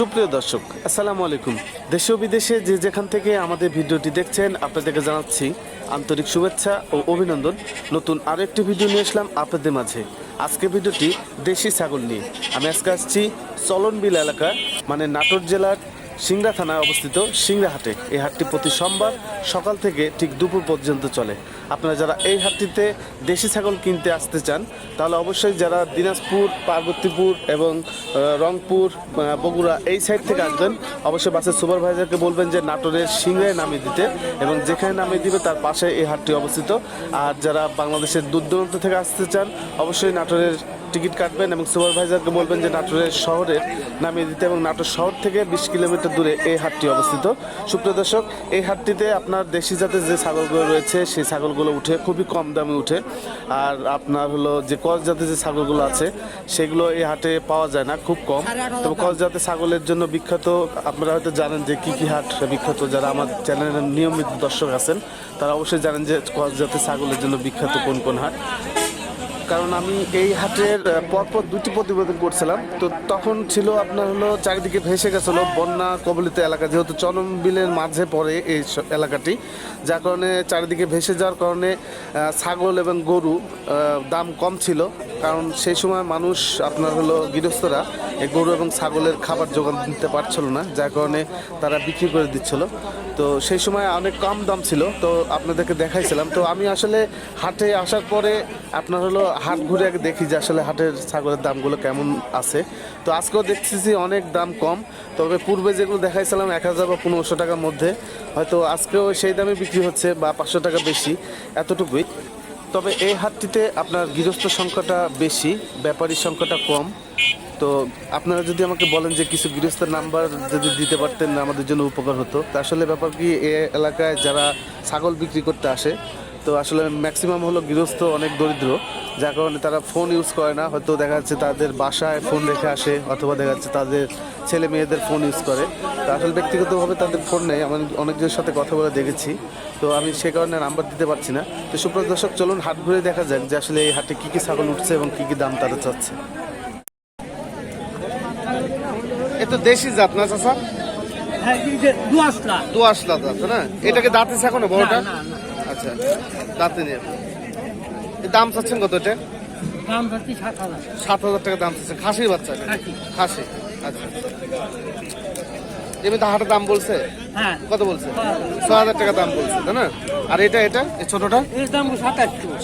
সুপ্রিয় দর্শক, আসসালামু আলাইকুম। দেশে বিদেশে যে যেখান থেকে আমাদের ভিডিওটি দেখছেন, আপনাদেরকে জানাচ্ছি আন্তরিক শুভেচ্ছা ও অভিনন্দন। নতুন আরও একটি ভিডিও নিয়ে আসলাম আপনাদের মাঝে। আজকে ভিডিওটি দেশি ছাগল নিয়ে। আমি আজকে আসছি চলনবিল এলাকা মানে নাটোর জেলার সিংড়া থানায় অবস্থিত সিংড়া হাটে এই হাটটি প্রতি সোমবার সকাল থেকে ঠিক দুপুর পর্যন্ত চলে। আপনারা যারা এই হাটটিতে দেশি ছাগল কিনতে আসতে চান, তাহলে অবশ্যই যারা দিনাজপুর, পার্বতীপুর এবং রংপুর বগুড়া এই সাইড থেকে আসবেন, অবশ্যই বাসের সুপারভাইজারকে বলবেন যে নাটোরের সিংড়ায় নামিয়ে দিতে এবং যেখানে নামিয়ে দিবে তার পাশে এই হাটটি অবস্থিত। আর যারা বাংলাদেশের দূর দূরান্ত থেকে আসতে চান, অবশ্যই নাটোরের টিকিট কাটবেন এবং সুপারভাইজারকে বলবেন যে নাটোরের শহরের নামিয়ে দিতে এবং নাটোর শহর থেকে বিশ কিলোমিটার দূরে এই হাটটি অবস্থিত। সুপ্রিয় দর্শক, এই হাটটিতে আপনার দেশি জাতের যে ছাগলগুলো রয়েছে, সেই ছাগলগুলো উঠে খুবই কম দামে উঠে। আর আপনার হলো যে কস জাতের যে ছাগলগুলো আছে সেগুলো এই হাটে পাওয়া যায় না খুব কম। তবে কস জাতের ছাগলের জন্য বিখ্যাত আপনারা হয়তো জানেন যে কি কি হাট বিখ্যাত যারা আমার চ্যানেলের নিয়মিত দর্শক আছেন তারা অবশ্যই জানেন যে কস জাতের ছাগলের জন্য বিখ্যাত কোন কোন হাট। কারণ আমি এই হাটের পরপর দুটি প্রতিবেদন করছিলাম। তো তখন ছিল আপনার হলো চারিদিকে ভেসে গেছিল বন্যা কবলিত এলাকা, যেহেতু চরম বিলের মাঝে পড়ে এই এলাকাটি, যার কারণে চারিদিকে ভেসে যাওয়ার কারণে ছাগল এবং গরু দাম কম ছিল। কারণ সেই সময় মানুষ, আপনার হলো গৃহস্থরা এই গরু এবং ছাগলের খাবার যোগান দিতে পারছিল না, যার কারণে তারা বিক্রি করে দিচ্ছিল। তো সেই সময় অনেক কম দাম ছিল। তো আপনাদেরকে দেখাইছিলাম। তো আমি আসলে হাটে আসার পরে আপনার হলো হাট ঘুরে দেখি যে আসলে হাটের ছাগলের দামগুলো কেমন আছে। তো আজকেও দেখতেছি অনেক দাম কম, তবে পূর্বে যেগুলো দেখাইছিলাম এক হাজার বা পনেরোশো টাকার মধ্যে, হয়তো আজকেও সেই দামে বিক্রি হচ্ছে বা পাঁচশো টাকা বেশি, এতটুকুই। তবে এই হাটটিতে আপনার গৃহস্থ সংখ্যাটা বেশি ব্যাপারীর সংখ্যাটা কম। তো আপনারা যদি আমাকে বলেন যে কিছু গৃহস্থের নাম্বার যদি দিতে পারতেন, আমাদের জন্য উপকার হতো। তা আসলে ব্যাপার কি, এ এলাকায় যারা ছাগল বিক্রি করতে আসে তো আসলে ম্যাক্সিমাম হলো গৃহস্থ অনেক দরিদ্র যার কারণে তারা ফোন ইউজ করে না। হয়তো দেখা যাচ্ছে তাদের বাসায় ফোন রেখে আসে অথবা দেখা যাচ্ছে তাদের ছেলে মেয়েদের ফোন ইউজ করে। তো আসলে ব্যক্তিগতভাবে তাদের ফোন নেই আমি অনেকজনের সাথে কথা বলে দেখেছি। তো আমি সে কারণে নাম্বার দিতে পারছি না। তো সুপ্রিয় দর্শক চলুন হাট ঘুরে দেখা যাক যে আসলে এই হাটে কী কী ছাগল উঠছে এবং কী কী দাম তারা চাচ্ছে। এ তো দেশি জাত না চাষা হ্যাঁ এই যে দুয়াশলা দোয়াশলা জাত না? এটাকে দাঁতিস এখনও বড়টা? না, আচ্ছা দাঁতে নিয়ে। এর দাম চাচ্ছেন কত এটা? দাম হচ্ছে সাত হাজার। সাত হাজার টাকা দাম চাচ্ছেন। খাসির বাচ্চা খাসি। খাসি। আচ্ছা এমনি হাটের দাম বলছে? হ্যাঁ। কত বলছে? ছ হাজার। টাকা দাম বলছে তাই না? আর এটা এটা? এই ছোটটা? দাম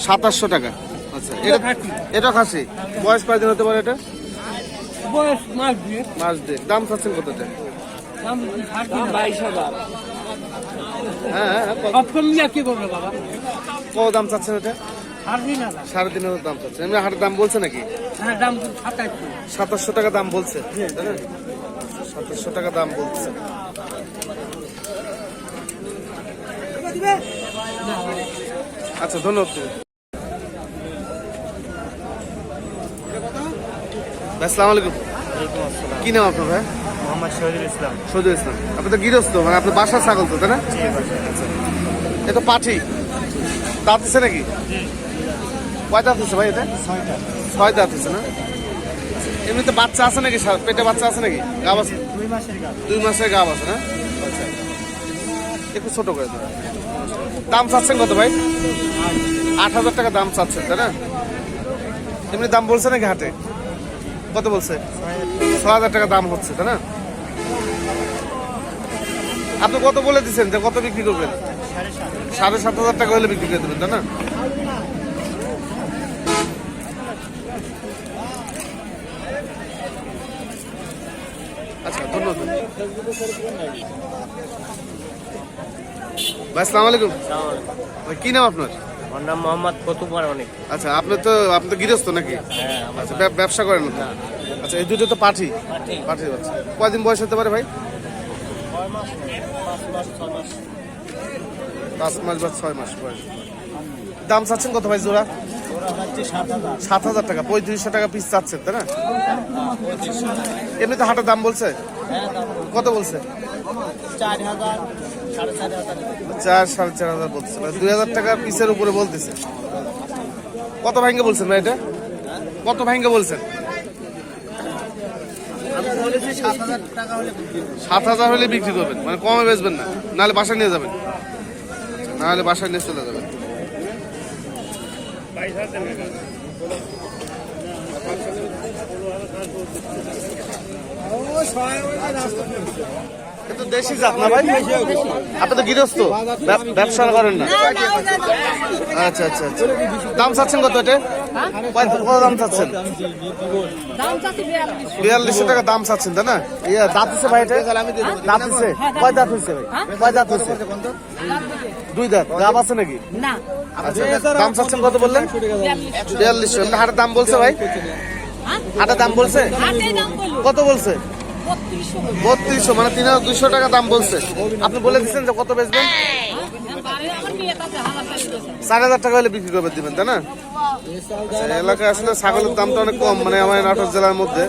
সাতাশশো। টাকা। আচ্ছা এটা খাসি। এটা খাসি? বয়স কয়দিন হতে পারে এটা? বয়স মাস দিয়ে মাস দেড় দাম চাচ্ছেন কত এটা? দাম দিন। বাইশ হাজার। হ্যাঁ হ্যাঁ হ্যাঁ, কত- সব কমিয়া কি করবে বাবা কত দাম চাচ্ছেন দিন সাড়ে তিন হাজার। দাম চাচ্ছে এমনি হাটের দাম বলছে নাকি? হ্যাঁ সাতাশশো টাকা দাম বলছে। সাতাশশো টাকা দাম বলছে। আচ্ছা ধন্যবাদ আসসালামু আলাইকুম। কি নাম আপনার ভাই? মোহাম্মদ শহীদুল ইসলাম। সজুল ইসলাম। আপনি তো গৃহস্থ মানে আপনার বাসার ছাগল তো তাই না? এ তো পাঠি। দাঁত নাকি? কয় দাঁত দিচ্ছে ভাই এটা? ছয় দাঁত দিচ্ছে না? এমনিতে বাচ্চা আছে নাকি? পেটে বাচ্চা আছে নাকি? গাব আছে? দুই মাসের গাছ দুই মাসের গাব আছে না? আচ্ছা। একটু ছোট করে দেবেন দাম চাচ্ছেন কত ভাই? আট হাজার টাকা দাম চাচ্ছেন তাই না? এমনি দাম বলছে নাকি হাটে? কত বলছে? ছ হাজার টাকা দাম হচ্ছে তাই না? আপনি কত বলে দিচ্ছেন যে কত বিক্রি করবেন? সাড়ে সাত হাজার টাকা হলে বিক্রি করে দেবেন তাই না? আচ্ছা ধন্যবাদ। ভাই আসসালামু আলাইকুম। ভাই কি নাম আপনার? আমার নাম মোহাম্মদ কতুবার অনেক আচ্ছা আপনি তো আপনি তো গৃহস্থ নাকি? হ্যাঁ আচ্ছা ব্যবসা করেন আচ্ছা এই দুটো তো পাঠি। পাঠি। বাচ্চা কয়দিন বয়স হতে পারে ভাই? পাঁচ মাস বা ছয় মাস বয়স। দাম চাচ্ছেন কত ভাই জোড়া? সাত হাজার। টাকা পঁয়ত্রিশশো টাকা পিস চাচ্ছেন তাই না? এমনিতে হাটের দাম বলছে? হ্যাঁ কত বলছে? চার হাজার। চার সাড়ে চার হাজার বলছে মানে দুই হাজার টাকা পিসের উপরে বলতেছে। কত ভাঙ্গে বলছেন ভাই এটা? কত ভাঙ্গে বলছেন? সাত হাজার হলে বিক্রি করবেন। মানে কমে বেচবেন না। নাহলে বাসায় নিয়ে যাবেন। নাহলে বাসায় নিয়ে চলে যাবেন। কিন্তু দেশি জাত না ভাই? আপনি তো গৃহস্থ। ব্যবসা করেন না। আচ্ছা আচ্ছা আচ্ছা। দাম চাচ্ছেন কত এটা? কত দাম চাচ্ছেন? বিয়াল্লিশশো টাকা দাম চাচ্ছেন তাই না? ইয়া দাঁত হচ্ছে ভাই এটা? দাঁত হচ্ছে কয় দাঁত হচ্ছে ভাই? কয় দাঁত হচ্ছে দুই দাঁত। গাব আছে নাকি? আচ্ছা দাম চাচ্ছেন কত বললেন? বিয়াল্লিশশো। হাটের দাম বলছে ভাই? হ্যাঁ? হাটের দাম বলছে? দাম কত বলছে? বত্রিশশো মানে তিন হাজার দুইশো টাকা দাম বলছে। আপনি বলে দিচ্ছেন যে কত বেচবেন? চার হাজার টাকা হলে বিক্রি করবে দিবেন তাই না? আচ্ছা, এলাকায় আসলে ছাগলের দামটা অনেক কম মানে আমার নাটোর জেলার মধ্যে।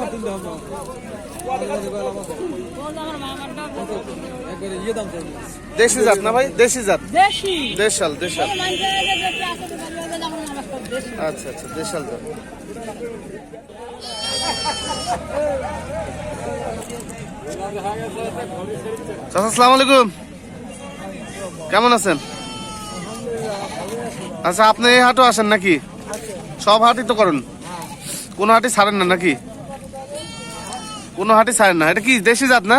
দেশি জাত না ভাই? দেশি জাত? দেশি। দেশাল দেশাল। দেশি। আচ্ছা আচ্ছা দেশাল জাত। চাচা আলাইকুম। কেমন আছেন? আচ্ছা আপনি এই হাটও আসেন নাকি? সব হাটই তো করেন। কোনো হাটই ছাড়েন না নাকি? কোনো হাটই ছাড়েন না। এটা কি দেশি জাত না?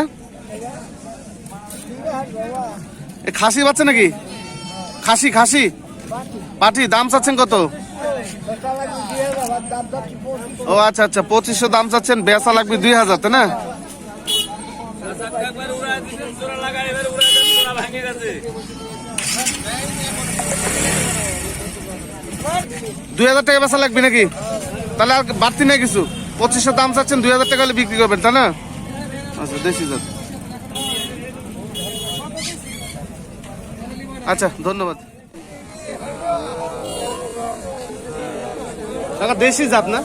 খাসি বাচ্চা নাকি? খাসি খাসি? পাটি, দাম চাচ্ছেন কত? ও আচ্ছা আচ্ছা পঁচিশশো দাম চাচ্ছেন, বেচা লাগবে দুই হাজার, তাই না? দুই হাজার টাকা বেচা লাগবে নাকি? তাহলে আর বাড়তি নেই কিছু। পঁচিশশো দাম চাচ্ছেন, দুই হাজার টাকা হলে বিক্রি করবেন, তাই না? আচ্ছা দেশি জাত। আচ্ছা ধন্যবাদ। দেশি জাত না?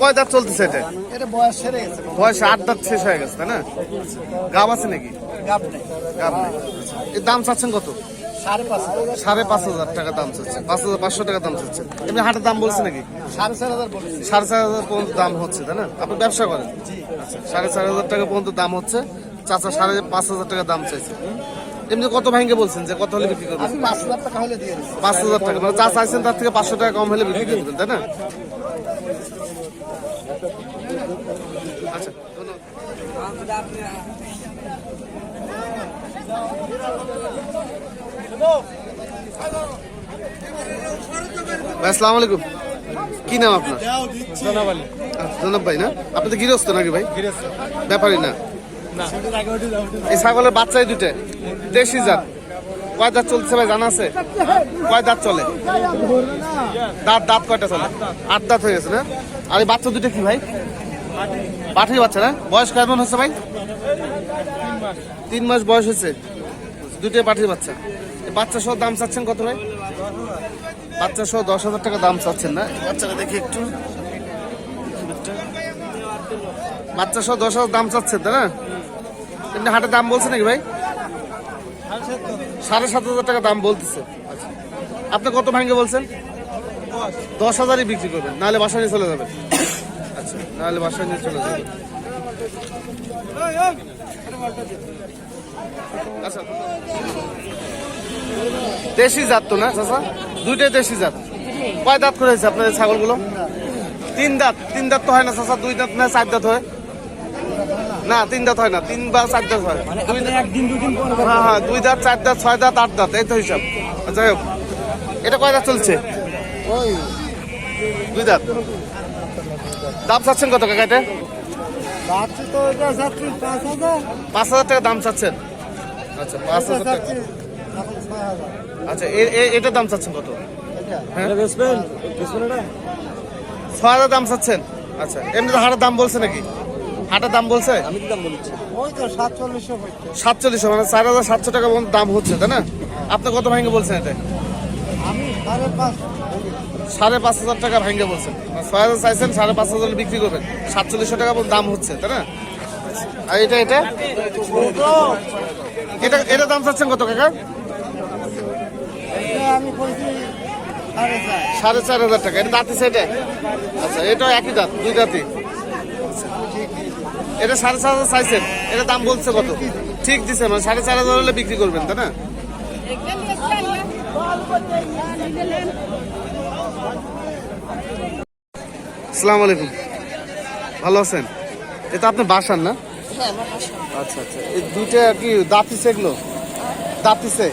কয় দাঁত চলতেছে এটা? বয়স আট দাঁত শেষ হয়ে গেছে তাই না? গাব আছে নাকি? গাব নেই। এর দাম চাচ্ছেন কত? সাড়ে পাঁচ হাজার। টাকা দাম চাচ্ছে। পাঁচ হাজার পাঁচশো টাকা দাম চাচ্ছে। এমনি হাটের দাম বলছে নাকি? সাড়ে চার হাজার সাড়ে চার হাজার পর্যন্ত দাম হচ্ছে তাই না? আপনি ব্যবসা করেন? আচ্ছা সাড়ে চার হাজার টাকা পর্যন্ত দাম হচ্ছে। চাচা সাড়ে পাঁচ হাজার টাকা দাম চাইছে। এমনি কত ভাঙ্গে বলছেন যে কত হলে বিক্রি করবেন? পাঁচ হাজার টাকা মানে চা চাইছেন তার থেকে পাঁচশো টাকা কম হলে বিক্রি করে দেবেন তাই না? আচ্ছা ভাই আসসালামু আলাইকুম। কি নাম আপনার? আচ্ছা, জনাব ভাই না? আপনি তো গৃহস্থ নাকি ভাই? ব্যাপারই না? এই ছাগলের বাচ্চাই দুটে দেশি জাত। কয় দাঁত চলছে ভাই, জানা আছে? কয় দাঁত চলে? দাঁত দাঁত কয়টা চলে? আট দাঁত হয়ে গেছে না? আর এই বাচ্চা দুটো কি ভাই? পাঠিয়ে বাচ্চা না? বয়স কেমন হচ্ছে ভাই? তিন মাস বয়স হয়েছে। দুটোই পাঠিয়ে বাচ্চা। বাচ্চা সহ দাম চাচ্ছেন কত ভাই? বাচ্চা সহ দশ হাজার টাকা দাম চাচ্ছেন না? বাচ্চাটা দেখি একটু। বাচ্চা সহ দশ হাজার দাম চাচ্ছেন, তাই না? এমনি হাটের দাম বলছে নাকি ভাই? সাড়ে সাত হাজার টাকা দাম বলতেছে। আচ্ছা। আপনি কত ভাঙ্গে বলছেন? দশ হাজারই বিক্রি করবেন, নাহলে বাসায় নিয়ে চলে যাবেন। আচ্ছা নাহলে বাসায় নিয়ে চলে যাবেন। আচ্ছা। দেশি জাত তো না, চাচা? দুইটাই দেশি জাত। কয় দাঁত করে হয়েছে আপনার ছাগলগুলো? তিন দাঁত তিন দাঁত তো হয় না, চাচা। দুই দাঁত না, চার দাঁত হয়। না তিন দাঁত হয় না তিন বা চার দাঁত হয়। পর হ্যাঁ হ্যাঁ দুই দাঁত চার দাঁত ছয় দাঁত আট দাঁত এই তো হিসাব। যাই হোক এটা কয় দাঁত চলছে? ওই দুই দাঁত। দাম চাচ্ছেন কত কাকা এটা? পাঁচ হাজার। টাকা দাম চাচ্ছেন? আচ্ছা পাঁচ হাজার টাকা। আচ্ছা এ- এ- এটার দাম চাচ্ছেন কত? এটা? হ্যাঁ? ছয় হাজার দাম চাচ্ছেন? আচ্ছা এমনি তো দাম বলছে নাকি? হাটের দাম বলছে? আমি কি দাম বলছি। ওই তো সাতচল্লিশশো সাতচল্লিশশো মানে চার হাজার সাতশো টাকা পর্যন্ত দাম হচ্ছে তাই না? আপনি কত ভাঙ্গে বলছেন এটা আমি সাড়ে পাঁচ সাড়ে পাঁচ হাজার টাকা ভাঙ্গে বলছেন। মানে ছয় হাজার চাইছেন সাড়ে পাঁচ হাজার বিক্রি করবেন। সাতচল্লিশশো টাকা পর্যন্ত দাম হচ্ছে তাই না? আর এটা এটা? এটা এটা দাম চাচ্ছেন কত কাকা? এটা আমি বলছি সাড়ে চার। হাজার টাকা। এটা দাঁতি সেটা আচ্ছা এটাও একই দাঁত দুই দাঁতি এটা সাড়ে চার হাজার চাইছেন। এটা দাম বলছে কত? ঠিক দিছে মানে সাড়ে চার হাজার হলে বিক্রি করবেন তাই না? আসসালামু আলাইকুম। ভালো আছেন? এটা আপনার বাসার না? হ্যাঁ আচ্ছা আচ্ছা। এই দুইটা কি দাঁত দিছে এগুলো দাঁত দিছে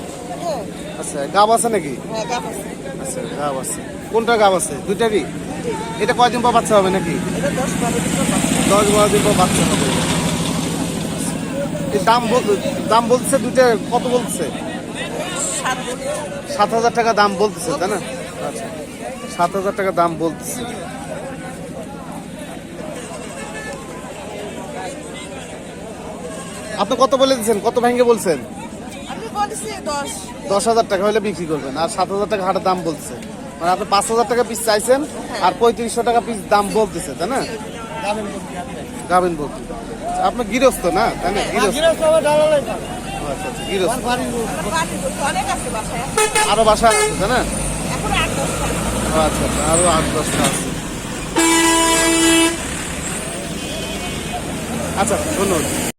আচ্ছা গাব আছে নাকি? হ্যাঁ আচ্ছা গাব আছে। কোনটা গাব আছে? দুইটারই এটা কয়দিন পর বাচ্চা হবে নাকি? দশ বারো দিন পর বাচ্চা। হবে। দাম দাম বলছে দুইটা কত বলছে? সাত হাজার টাকা দাম বলতেছে তাই না? আচ্ছা। সাত হাজার টাকা দাম বলতেছে। আপনি কত বলে দিচ্ছেন? কত ভেঙে বলছেন? দশ। হাজার টাকা হলে বিক্রি করবেন আর সাত হাজার টাকা হাটের দাম বলছে মানে আপনি পাঁচ হাজার টাকা পিস চাইছেন আর পঁয়ত্রিশশো টাকা পিস দাম বলতেছে, তাই না? গাবেন বলতে আপনি গৃহস্থ না, তাই না। আচ্ছা আচ্ছা গৃহস্থ। আরও বাসা আছে, তাই না? আচ্ছা আচ্ছা আরও আট দশটা আছে। আচ্ছা ধন্যবাদ।